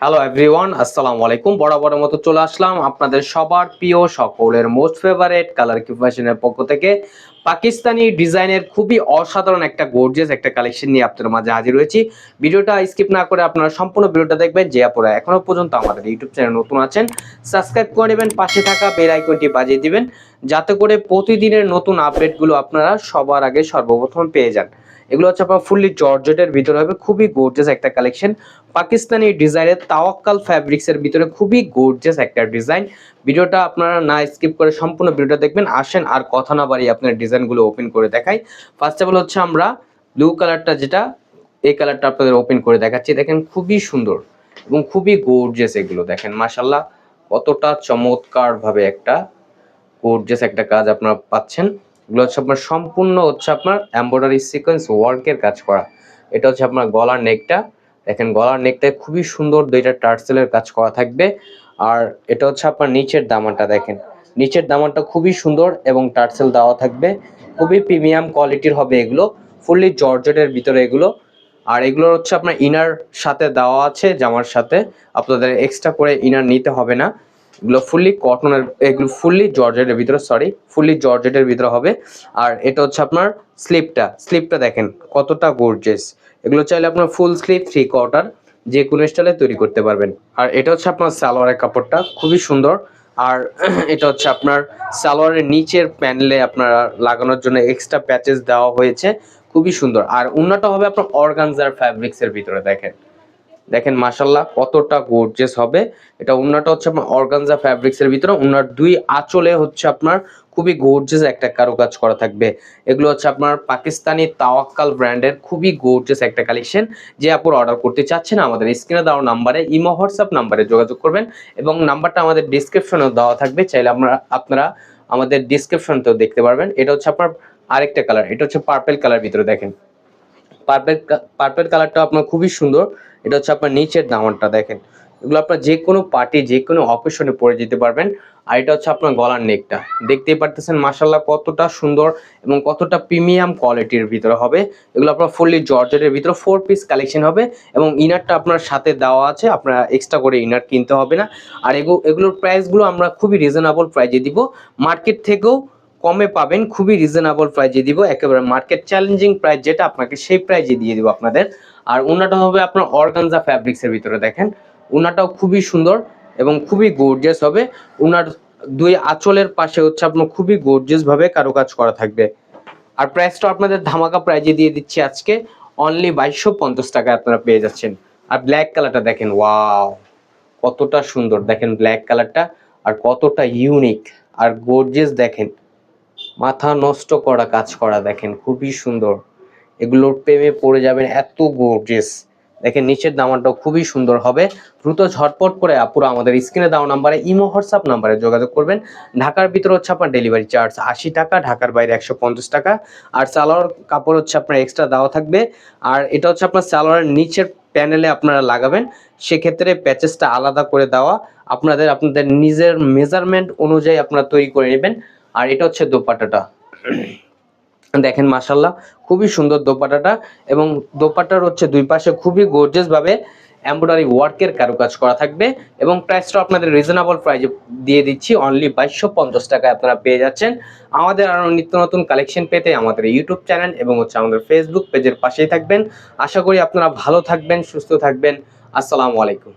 Hello everyone আসসালামু আলাইকুম বরাবরের মতো চলে আসলাম আপনাদের সবার প্রিয় সকলের মোস্ট ফেভারেট কালার কি ফ্যাশনের পক্ষ থেকে। পাকিস্তানি ডিজাইনের খুবই অসাধারণ একটা গর্জিয়াস একটা কালেকশন নিয়ে আপনাদের মাঝে হাজির হয়েছি। ভিডিওটা স্কিপ না করে আপনারা সম্পূর্ণ ভিডিওটা দেখবেন। যে আপনারা এখনও পর্যন্ত আমাদের ইউটিউব চ্যানেল নতুন আছেন সাবস্ক্রাইব করে নেবেন, পাশে থাকা বেল আইকনটি বাজিয়ে দিবেন, যাতে করে প্রতিদিনের নতুন আপডেটগুলো আপনারা সবার আগে সর্বপ্রথম পেয়ে যান। এগুলো হচ্ছে আপনার ফুললি জর্জেটের ভিতরে হবে, খুবই গোর্জেস একটা কালেকশন পাকিস্তানি ডিজাইনের তাওয়াক্কাল ফ্যাব্রিক্স এর ভিতরে খুবই গোর্জেস একটা ডিজাইন ভিডিওটা আপনারা না স্কিপ করে সম্পূর্ণ ভিডিওটা দেখবেন। আসেন আর কথা না বাড়িয়ে আপনার ডিজাইনগুলো ওপেন করে দেখাই। ফার্স্ট অফ অল হচ্ছে আমরা ব্লু কালারটা যেটা, এই কালারটা আপনাদের ওপেন করে দেখাচ্ছি। দেখেন খুবই সুন্দর এবং খুবই গোর্জেস এগুলো। দেখেন মাসাল্লাহ কতটা চমৎকারভাবে একটা গোর্জেস একটা কাজ আপনারা পাচ্ছেন। এগুলো হচ্ছে আপনার সম্পূর্ণ হচ্ছে আপনার এমব্রয়ডারি সিকোয়েন্স ওয়ার্কের কাজ করা। এটা হচ্ছে আপনার গলার নেকটা দেখেন গলার নেকটায় খুবই সুন্দর দুইটা টার্সেলের কাজ করা থাকবে। আর এটা হচ্ছে আপনার নিচের দামানটা দেখেন। নিচের দামানটা খুবই সুন্দর এবং টার্সেল দেওয়া থাকবে। খুবই প্রিমিয়াম কোয়ালিটির হবে এগুলো। ফুললি জর্জেটের ভিতরে এগুলো। আর এগুলো হচ্ছে আপনার ইনার সাথে দেওয়া আছে, জামার সাথে। আপনাদের এক্সট্রা করে ইনার নিতে হবে না। এগুলো ফুললি কটনের এগুলো ফুললি জর্জেটের ভিতরে সরি ফুললি জর্জেটের ভিতরে হবে। আর এটা হচ্ছে আপনার স্লিপটা স্লিপটা দেখেন কতটা গর্জেস এগুলো চাইলে আপনার ফুল স্লিপ থ্রি কোয়ার্টার যে কোনো স্টাইলে তৈরি করতে পারবেন। আর এটা হচ্ছে আপনার সালোয়ারের কাপড়টা, খুবই সুন্দর। আর এটা হচ্ছে আপনার সালোয়ারের নিচের প্যানেলে আপনার লাগানোর জন্য এক্সট্রা প্যাচেস দেওয়া হয়েছে। খুবই সুন্দর। আর উন্নত হবে আপনার অর্গানজার ফ্যাব্রিক্সের ভিতরে দেখেন। দেখেন মাসাল্লাহ কতটা গর্জেস হবে। এটা উন্নাটা হচ্ছে আপনার অর্গানজা ফ্যাব্রিক্স এর ভিতরে। উন্নার দুই আঁচলে হচ্ছে আপনার খুবই গর্জেস একটা কারুকাজ করা থাকবে। এগুলো হচ্ছে আপনার পাকিস্তানি তাওয়াক্কাল ব্র্যান্ডের খুবই গর্জেস একটা কালেকশন যে আপুর অর্ডার করতে চাচ্ছেন। আমাদের স্ক্রিনে দেওয়া নাম্বারে, ইমো, হোয়াটসঅ্যাপ নাম্বারে যোগাযোগ করবেন এবং নাম্বারটা আমাদের ডিসক্রিপশনেও দেওয়া থাকবে। চাইলে আপনারা আপনারা আমাদের ডিসক্রিপশনতেও দেখতে পারবেন। এটা হচ্ছে আপনার আরেকটা কালার এটা হচ্ছে পার্পেল কালার ভিতরে দেখেন। পার্পেল পার্পেল কালারটা আপনার খুবই সুন্দর। এটা হচ্ছে আপনার নিচের দামানটা দেখেন। এগুলো আপনার যে কোনো পার্টি যে কোনো অকেশনে পরে যেতে পারবেন। আর এটা হচ্ছে আপনার গলার নেকটা। দেখতেই পারতেছেন মাসাল্লাহ কতটা সুন্দর এবং কতটা প্রিমিয়াম কোয়ালিটির ভিতরে হবে। এগুলো আপনার ফুললি জর্জেটের ভিতরে ফোর পিস কালেকশন হবে এবং ইনারটা আপনার সাথে দেওয়া আছে। আপনার এক্সট্রা করে ইনার কিনতে হবে না। আর এগুলো এগুলোর প্রাইসগুলো আমরা খুবই রিজনেবল প্রাইজে দিব। মার্কেট থেকেও কমে পাবেন, খুবই রিজনেবল প্রাইজে দিব, একেবারে মার্কেট চ্যালেঞ্জিং প্রাইস যেটা আপনাকে সেই প্রাইজে দিয়ে দিব আপনাদের। আর উনাটা হবে আপনার অর্গানজা ফ্যাব্রিক্সের ভিতরে দেখেন উনাটাও খুবই সুন্দর এবং খুবই গর্জিয়াস হবে। উনার দুই আঁচলের পাশে হচ্ছে আপনার খুবই গর্জিয়াস ভাবে কারুকাজ করা থাকবে। আর প্রাইসটা আপনাদের ধামাকা প্রাইজে দিয়ে দিচ্ছি আজকে অনলি বাইশশো পঞ্চাশ টাকায় আপনারা পেয়ে যাচ্ছেন। আর ব্ল্যাক কালারটা দেখেন ওয়াও কতটা সুন্দর, দেখেন ব্ল্যাক কালারটা আর কতটা ইউনিক আর গর্জিয়াস দেখেন। মাথা নষ্ট করা কাজ করা, দেখেন খুবই সুন্দর। এগুলোর প্রেমে পড়ে যাবেন এত গর্জিয়াস দেখেন নিচের দামানটাও খুবই সুন্দর হবে। দ্রুত ঝটপট করে আপুরা আমাদের স্ক্রিনে দেওয়া নাম্বারে, ইমো, হোয়াটসঅ্যাপ নাম্বারে যোগাযোগ করবেন। ঢাকার ভিতরে হচ্ছে আপনার ডেলিভারি চার্জ আশি টাকা, ঢাকার বাইরে একশো পঞ্চাশ টাকা। আর সালোয়ার কাপড় হচ্ছে আপনার এক্সট্রা দেওয়া থাকবে। আর এটা হচ্ছে আপনার সালোয়ারের নিচের প্যানেলে আপনারা লাগাবেন। সেক্ষেত্রে প্যাচেসটা আলাদা করে দেওয়া। আপনাদের আপনাদের নিজের মেজারমেন্ট অনুযায়ী আপনারা তৈরি করে নেবেন। আর এটা হচ্ছে দোপাট্টাটা। দেখেন মাসাল্লাহ খুবই সুন্দর দোপাট্টাটা এবং দোপাট্টার হচ্ছে দুই পাশে খুবই গর্জেস ভাবে এমব্রয়ডারি ওয়ার্কের কারুকাজ করা থাকবে এবং প্রাইসটা আপনাদের রিজনেবল প্রাইজে দিয়ে দিচ্ছি। অনলি বাইশশো পঞ্চাশ টাকায় আপনারা পেয়ে যাচ্ছেন। আমাদের আরও নিত্য নতুন কালেকশন পেতে আমাদের ইউটিউব চ্যানেল এবং হচ্ছে আমাদের ফেসবুক পেজের পাশেই থাকবেন। আশা করি আপনারা ভালো থাকবেন, সুস্থ থাকবেন। আসসালামু আলাইকুম।